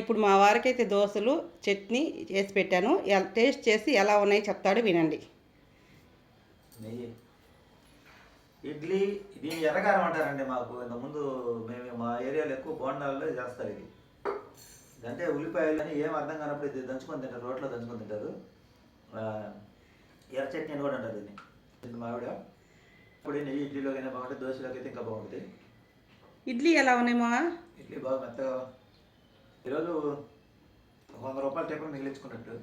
ఇప్పుడు మా వారికైతే దోశలు చట్నీ చేసి పెట్టాను. టేస్ట్ చేసి ఎలా ఉన్నాయి చెప్తాడు వినండి. నెయ్యి. ఇడ్లీ దీన్ని ఎర్రకారం అంటారండి మాకు. ఇంతకుముందు మేము మా ఏరియాలో ఎక్కువ బోండాల్లో చేస్తారు ఇది. అంటే ఉల్లిపాయలు అని ఏం అర్థం కానప్పుడు ఇది దంచుకొని తింటారు రోట్లో దంచుకొని తింటారు. ఎర్ర చట్నీ అని కూడా అంటారు దీన్ని. ఇది మావిడ ఇప్పుడు నెయ్యి ఇడ్లీలోకైనా బాగుంటుంది దోశలోకి అయితే ఇంకా బాగుంటుంది ఇడ్లీ ఎలా ఉన్నాయి మా ఇడ్లీ బాగా మెత్తగా ఈరోజు వంద రూపాయల టైపు మిగిలించుకున్నట్టు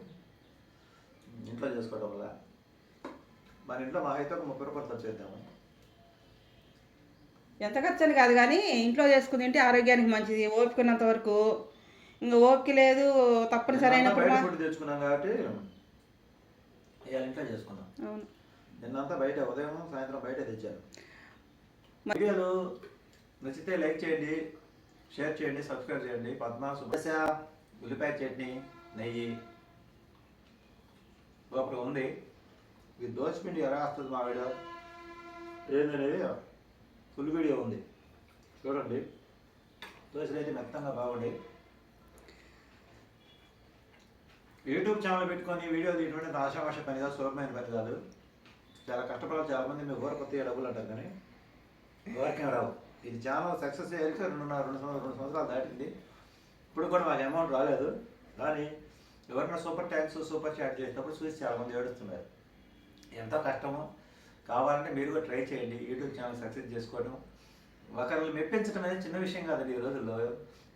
ఇంట్లో చేసుకోవడం వల్ల. మన ఇంట్లో మా అయితే ఒక ముప్పై రూపాయలు ఖర్చు చేద్దాము. ఎంత ఖర్చు కాదు కానీ ఇంట్లో చేసుకుని తింటే ఆరోగ్యానికి మంచిది. ఓపిక ఉన్నంత వరకు. ఇంకా ఓపిక లేదు తప్పనిసరి అయినప్పుడు ఫుడ్ తెచ్చుకున్నాం కాబట్టి ఇవాళ ఇంట్లో చేసుకున్నాం. అవును. నిన్నంతా బయట ఉదయం సాయంత్రం బయట తెచ్చారు వీడియోలు నచ్చితే లైక్ చేయండి. షేర్ చేయండి సబ్స్క్రైబ్ చేయండి. పద్మ సుభాష ఉల్లిపాయ చట్నీ నెయ్యి. ఒకటి ఉంది. ఇది దోశ పిండి ఎలా వస్తుంది మా వీడియో? ఏంటనేది ఫుల్ వీడియో ఉంది. చూడండి. దోశలు అయితే మెత్తంగా బాగుండి. యూట్యూబ్ ఛానల్ పెట్టుకొని వీడియో తీయడం అంటే ఆశామాష పని కాదు సులభమైన పని కాదు. చాలా కష్టపడాలి చాలా మంది మీ ఊర కొత్తగా డబ్బులు అంటారు కానీ ఊరికేం రావు. ఇది ఛానల్ సక్సెస్ అయ్యాక రెండున్నర రెండు సంవత్సరాలు రెండు సంవత్సరాలు దాటింది. ఇప్పుడు కూడా మాకు అమౌంట్ రాలేదు. కానీ ఎవరైనా సూపర్ ట్యాంక్స్ సూపర్ చాట్ చేసినప్పుడు చూసి చాలా మంది ఏడుస్తున్నారు. ఎంతో కష్టమో. కావాలంటే మీరు కూడా ట్రై చేయండి. యూట్యూబ్ ఛానల్ సక్సెస్ చేసుకోవడం. ఒకరిని మెప్పించడం అనేది చిన్న విషయం కాదండి ఈ రోజుల్లో.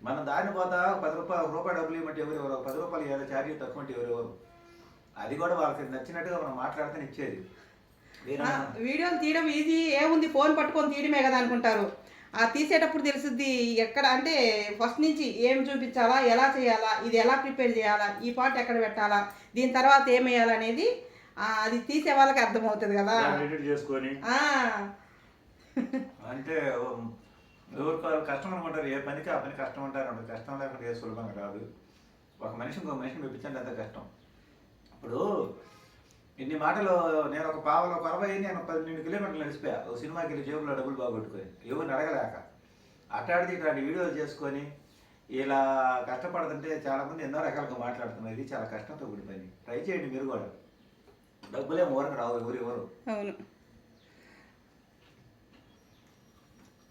మనం దారిని పోతా పది రూపాయలు ఒక రూపాయి డబ్బులు ఇవ్వమంటే ఎవరు ఎవరు? పది రూపాయలు ఏదో ఛార్జీ తక్కువ అంటే ఎవరు ఎవరు? అది కూడా వాళ్ళకి నచ్చినట్టుగా మనం మాట్లాడితే ఇచ్చేది. వీడియోలు తీయడం ఈజీ ఏముంది? ఫోన్ పట్టుకొని తీయడమే కదా అనుకుంటారు. తీసేటప్పుడు తెలుసుద్ది ఎక్కడ అంటే ఫస్ట్ నుంచి ఏం చూపించాలా ఎలా చేయాలా ఇది ఎలా ప్రిపేర్ చేయాలా ఈ పార్ట్ ఎక్కడ పెట్టాలా దీని తర్వాత ఏం వేయాలా అనేది ఆ, అది తీసే వాళ్ళకి అర్థమవుతుంది కదా. చేసుకొని. ఆ, అంటే ఎవరికి వాళ్ళు కష్టం అనుకుంటారు ఏ పనికి ఆ పని కష్టం అంటారు అంటే కష్టం లేకుండా ఏ సులభంగా రాదు. ఒక మనిషి ఇంకో మనిషిని మెప్పించండి అంత కష్టం? ఇప్పుడు ఇన్ని మాటలు నేను ఒక పావులో ఒక అరవై నేను పన్నెండు కిలోమీటర్లు నడిచిపోయా. ఒక సినిమాకి వెళ్ళి జేబులో డబ్బులు బాగొట్టుకొని. ఎవరిని అడగలేక. అట్లాంటిది ఇట్లాంటి వీడియోలు చేసుకొని ఇలా కష్టపడుతుంటే చాలా మంది ఎన్నో రకాలుగా మాట్లాడుతున్నారు. ఇది చాలా కష్టంతో కూడి పని. ట్రై చేయండి మీరు కూడా. డబ్బులే ఊరకు రావు ఎవరు ఎవరు. అవును.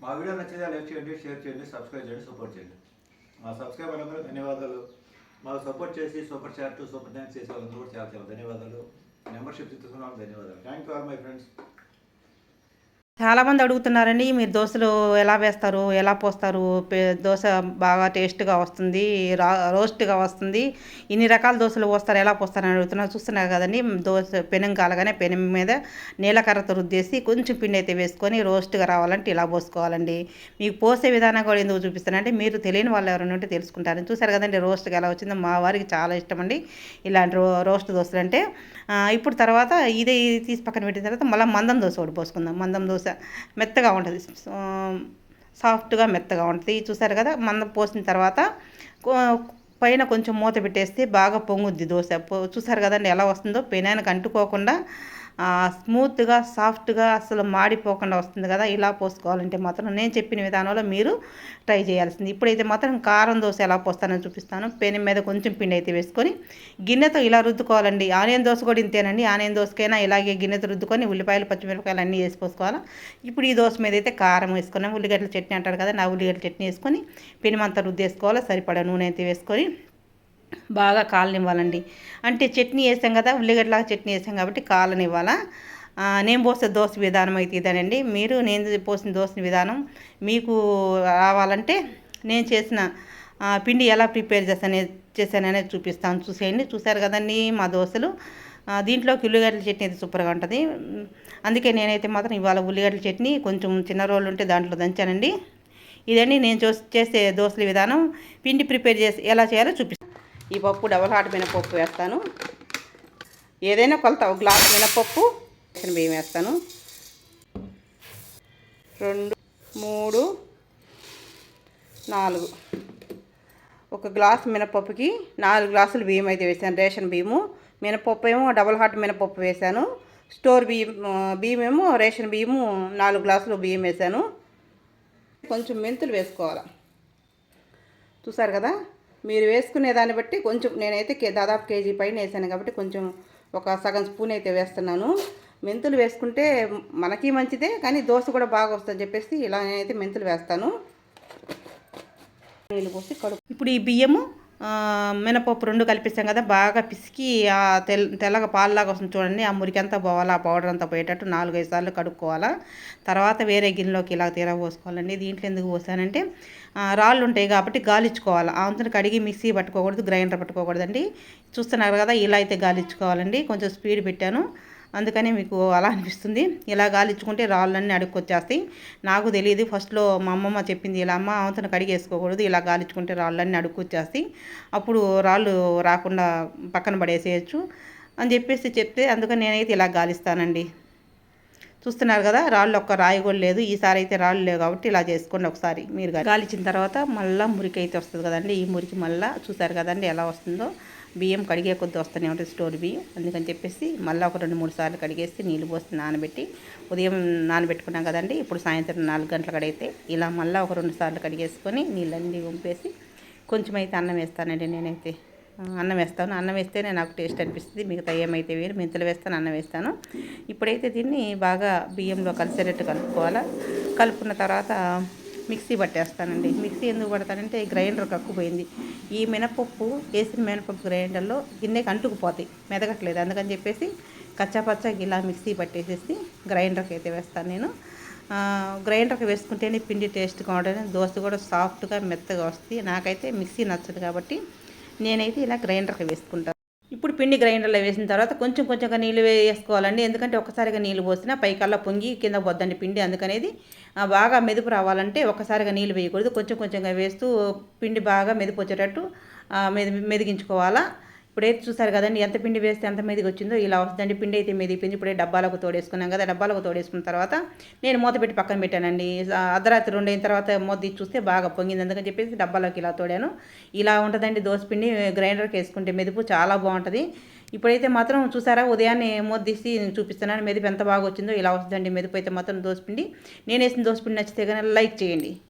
మా వీడియో నచ్చితే లైక్ చేయండి షేర్ చేయండి సబ్స్క్రైబ్ చేయండి సపోర్ట్ చేయండి. మా సబ్స్క్రైబర్ అందరూ ధన్యవాదాలు. మాకు సపోర్ట్ చేసి సూపర్ చాట్ సూపర్ థ్యాంక్స్ చేసే వాళ్ళందరూ కూడా చాలా చాలా ధన్యవాదాలు. మెంబర్షిప్ తీసుకున్న ధన్యవాదాలు. Thank you all my friends చాలామంది అడుగుతున్నారండి మీరు దోశలు ఎలా వేస్తారు ఎలా పోస్తారు? దోశ బాగా టేస్ట్గా వస్తుంది రా రోస్ట్గా వస్తుంది. ఇన్ని రకాల దోశలు పోస్తారు ఎలా పోస్తారని అడుగుతున్నారు. చూస్తున్నారు కదండి దోశ పెనం కాలగానే పెనం మీద నీలకర్రతో రుద్దేసి కొంచెం పిండి అయితే వేసుకొని రోస్ట్గా రావాలంటే ఇలా పోసుకోవాలండి. మీకు పోసే విధానం కూడా ఎందుకు చూపిస్తానంటే మీరు తెలియని వాళ్ళు ఎవరైనా ఉంటే తెలుసుకుంటారు. చూసారు కదండి రోస్ట్గా ఎలా వచ్చిందో మా వారికి చాలా ఇష్టం అండి. ఇలాంటి రో రోస్ట్ దోశలు అంటే ఇప్పుడు తర్వాత ఇదే తీసి పక్కన పెట్టిన తర్వాత మళ్ళీ మందం దోశ ఒకటి పోసుకుందాం. మందం దోశ మెత్తగా ఉంటుంది. సాఫ్ట్గా మెత్తగా ఉంటుంది. చూసారు కదా మందం పోసిన తర్వాత కో- పైన కొంచెం మూత పెట్టేస్తే బాగా పొంగుద్ది దోశ. పో- చూసారు కదండి ఎలా వస్తుందో? పెనానికి అంటుకోకుండా స్మూత్గా సాఫ్ట్గా అసలు మాడిపోకుండా వస్తుంది కదా ఇలా పోసుకోవాలంటే మాత్రం నేను చెప్పిన విధానంలో మీరు ట్రై చేయాల్సింది. ఇప్పుడైతే మాత్రం కారం దోశ ఎలా పోస్తానో చూపిస్తాను. పెనం మీద కొంచెం పిండి అయితే వేసుకొని గిన్నెతో ఇలా రుద్దుకోవాలండి. ఆనియన్ దోశ కూడా ఇంతేనండి. ఆనియన్ దోశకైనా ఇలాగే గిన్నెతో రుద్దుకొని ఉల్లిపాయలు పచ్చిమిరపకాయలు అన్నీ వేసి పోసుకోవాలి. ఇప్పుడు ఈ దోశ మీద అయితే కారం వేసుకున్నాం ఉల్లిగడ్డల చట్నీ అంటారు కదా నా ఉల్లిగడ్డల చట్నీ వేసుకొని పెనుమంతా రుద్దేసుకోవాలి. సరిపడా నూనె అయితే వేసుకొని బాగా కాలనివ్వాలండి. అంటే చట్నీ వేసాం కదా ఉల్లిగడ్డలాగా చట్నీ వేసాం కాబట్టి కాలనివ్వాలా? నేను పోసే దోశ విధానం అయితే ఇదేనండి. మీరు నేను పోసిన దోశ విధానం మీకు రావాలంటే నేను చేసిన పిండి ఎలా ప్రిపేర్ చేస్తానే చేశాననే చూపిస్తాను. చూసేయండి. చూశారు కదండి మా దోశలు. దీంట్లోకి ఉల్లిగడ్డల చట్నీ అయితే సూపర్గా ఉంటుంది. అందుకే నేనైతే మాత్రం ఇవాళ ఉల్లిగడ్డల చట్నీ కొంచెం చిన్న రోళ్ళు ఉంటే దాంట్లో దంచానండి. ఇదండి నేను చూ చేసే దోశల విధానం. పిండి ప్రిపేర్ చేసి ఎలా చేయాలో చూపిస్తాను ఈ పప్పు డబల్ హాట్ మినపప్పు వేస్తాను. ఏదైనా కొలత ఒక గ్లాస్ మినపప్పు రేషన్ బియ్యం వేస్తాను. రెండు మూడు నాలుగు. ఒక గ్లాస్ మినపప్పుకి నాలుగు గ్లాసులు బియ్యం అయితే వేసాను. రేషన్ బియ్యము మినపప్పు ఏమో డబల్ హాట్ మినపప్పు వేసాను. స్టోర్ బియ్యం బియ్యం ఏమో రేషన్ బియ్యము నాలుగు గ్లాసులు బియ్యం వేసాను. కొంచెం మెంతులు వేసుకోవాలి. చూసారు కదా? మీరు వేసుకునే దాన్ని బట్టి కొంచెం నేనైతే దాదాపు కేజీ పైన వేసాను కాబట్టి కొంచెం ఒక సగం స్పూన్ అయితే వేస్తున్నాను. మెంతులు వేసుకుంటే మనకి మంచిదే కానీ దోశ కూడా బాగా వస్తుందని చెప్పేసి ఇలా నేనైతే మెంతులు వేస్తాను. నీళ్ళు పోసి కడుపు ఇప్పుడు ఈ బియ్యము మినపప్పు రెండు కలిపిస్తాం కదా బాగా పిసికి ఆ తెల్ తెల్లగా పాలులాగా వస్తుంది చూడండి. ఆ మురికి అంతా పోవాలి ఆ పౌడర్ అంతా పోయేటట్టు నాలుగైదు సార్లు కడుక్కోవాలా. తర్వాత వేరే గిన్నెలోకి ఇలా తీరా పోసుకోవాలండి. దీంట్లో ఎందుకు పోసానంటే రాళ్ళు ఉంటాయి కాబట్టి గాలిచ్చుకోవాలి. అంతను కడిగి మిక్సీ పట్టుకోకూడదు గ్రైండర్ పట్టుకోకూడదండి. చూస్తున్నారు కదా ఇలా అయితే గాలిచ్చుకోవాలండి. కొంచెం స్పీడ్ పెట్టాను. అందుకని మీకు అలా అనిపిస్తుంది. ఇలా గాలిచ్చుకుంటే రాళ్ళన్నీ అడుక్కొచ్చేస్తాయి. నాకు తెలియదు ఫస్ట్లో మా అమ్మమ్మ చెప్పింది ఇలా అమ్మ అవతన కడిగేసుకోకూడదు ఇలా గాలిచ్చుకుంటే రాళ్ళన్నీ అడుక్కొచ్చేస్తాయి. అప్పుడు రాళ్ళు రాకుండా పక్కన పడేసేయచ్చు. అని చెప్పేసి చెప్తే అందుకని నేనైతే ఇలా గాలిస్తానండి. చూస్తున్నారు కదా రాళ్ళు ఒక్క రాయి కూడా లేదు. ఈసారి అయితే రాళ్ళు లేవు కాబట్టి ఇలా చేసుకోండి ఒకసారి మీరు గాలిచ్చిన తర్వాత మళ్ళీ మురికి అయితే వస్తుంది కదండి. ఈ మురికి మళ్ళీ చూసారు కదండి ఎలా వస్తుందో. బియ్యం కడిగే కొద్ది వస్తూనే ఉంటుంది స్టోర్ బియ్యం. అందుకని చెప్పేసి మళ్ళీ ఒక రెండు మూడు సార్లు కడిగేసి నీళ్ళు పోసి నానబెట్టి ఉదయం నానబెట్టుకున్నాం కదండి. ఇప్పుడు సాయంత్రం నాలుగు గంటలు కడిగితే ఇలా మళ్ళీ ఒక రెండు సార్లు కడిగేసుకొని నీళ్ళన్నీ వంపేసి కొంచెం అయితే అన్నం వేస్తానండి నేనైతే. అన్నం వేస్తాను. అన్నం వేస్తేనే నాకు టేస్ట్ అనిపిస్తుంది. మిగతా ఏమైతే వేరు మెంతులు వేస్తాను అన్నం వేస్తాను. ఇప్పుడైతే దీన్ని బాగా బియ్యంలో కలిసేటట్టు కలుపుకోవాలా. కలుపుకున్న తర్వాత మిక్సీ పట్టేస్తానండి. మిక్సీ ఎందుకు పడతానంటే గ్రైండర్ కక్కుపోయింది. ఈ మినపప్పు వేసిన మినపప్పు గ్రైండర్లో గిన్నెకి అంటుకుపోతాయి. మెదగట్లేదు. అందుకని చెప్పేసి కచ్చాపచ్చా ఇలా మిక్సీ పట్టేసేసి గ్రైండర్కి అయితే వేస్తాను నేను. గ్రైండర్కి వేసుకుంటేనే పిండి టేస్ట్గా ఉంటుంది. దోశ కూడా సాఫ్ట్గా మెత్తగా వస్తుంది. నాకైతే మిక్సీ నచ్చదు కాబట్టి నేనైతే ఇలా గ్రైండర్కి వేసుకుంటాను ఇప్పుడు పిండి గ్రైండర్లో వేసిన తర్వాత కొంచెం కొంచెంగా నీళ్ళు వేసుకోవాలండి. ఎందుకంటే ఒక్కసారిగా నీళ్ళు పోసినా పైకల్లా పొంగి కింద పోద్దండి పిండి. అందుకనేది బాగా మెదుపు రావాలంటే ఒక్కసారిగా నీళ్ళు వేయకూడదు. కొంచెం కొంచెంగా వేస్తూ పిండి బాగా మెదుపు వచ్చేటట్టు మెది మెదిగించుకోవాలా. ఇప్పుడైతే చూసారు కదండి ఎంత పిండి వేస్తే ఎంత మీదకి వచ్చిందో ఇలా వస్తుందండి. పిండి అయితే మెదిగిపోయింది ఇప్పుడే డబ్బాలకు తోడేసుకున్నాం కదా డబ్బాలకు తోడేసుకున్న తర్వాత నేను మూత పెట్టి పక్కన పెట్టానండి. అర్ధరాత్రి రెండు అయిన తర్వాత మూత తీసి చూస్తే బాగా పొంగింది. అందుకని చెప్పేసి డబ్బాలోకి ఇలా తోడాను. ఇలా ఉంటుందండి దోశ పిండి గ్రైండర్కి వేసుకుంటే మెదుపు చాలా బాగుంటుంది. ఇప్పుడైతే మాత్రం చూసారా ఉదయాన్నే మూత తీసి చూపిస్తున్నాను మెదుపు ఎంత బాగా వచ్చిందో ఇలా వస్తుందండి. మెదుపు అయితే మాత్రం దోశ పిండి. నేను వేసిన దోశ పిండి నచ్చితే కానీ లైక్ చేయండి.